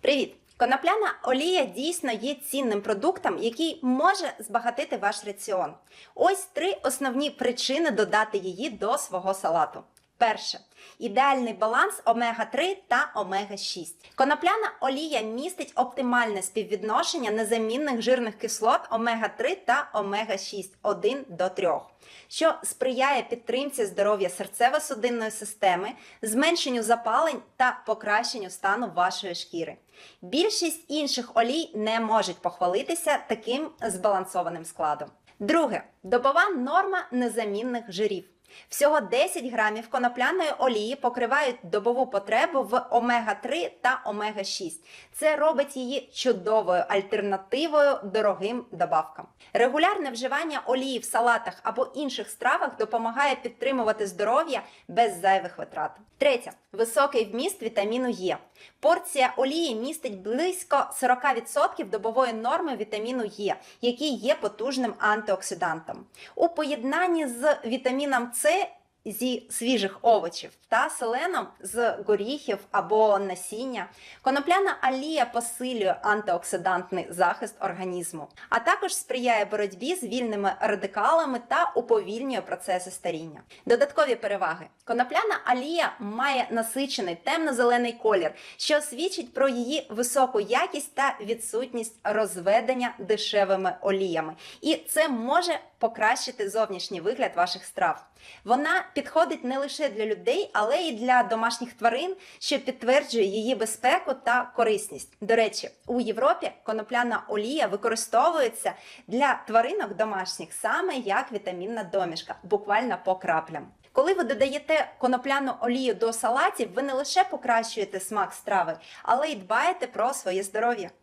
Привіт! Конопляна олія дійсно є цінним продуктом, який може збагатити ваш раціон. Ось три основні причини додати її до свого салату. Перше ідеальний баланс омега-3 та омега-6. Конопляна олія містить оптимальне співвідношення незамінних жирних кислот омега-3 та омега-6 1 до 3, що сприяє підтримці здоров'я серцево-судинної системи, зменшенню запалень та покращенню стану вашої шкіри. Більшість інших олій не можуть похвалитися таким збалансованим складом. Друге добова норма незамінних жирів. Всього 10 грамів конопляної олії покривають добову потребу в омега-3 та омега-6. Це робить її чудовою альтернативою дорогим добавкам. Регулярне вживання олії в салатах або інших стравах допомагає підтримувати здоров'я без зайвих витрат. Третє високий вміст вітаміну Е. Порція олії містить близько 40% добової норми вітаміну Е, який є потужним антиоксидантом. У поєднанні з вітаміном С sentais зі свіжих овочів та селеном з горіхів або насіння. Конопляна олія посилює антиоксидантний захист організму, а також сприяє боротьбі з вільними радикалами та уповільнює процеси старіння. Додаткові переваги: конопляна олія має насичений темно-зелений колір, що свідчить про її високу якість та відсутність розведення дешевими оліями. І це може покращити зовнішній вигляд ваших страв. Вона підходить не лише для людей, але й для домашніх тварин, що підтверджує її безпеку та корисність. До речі, у Європі конопляна олія використовується для тваринок домашніх саме як вітамінна домішка, буквально по краплям. Коли ви додаєте конопляну олію до салатів, ви не лише покращуєте смак страви, але й дбаєте про своє здоров'я.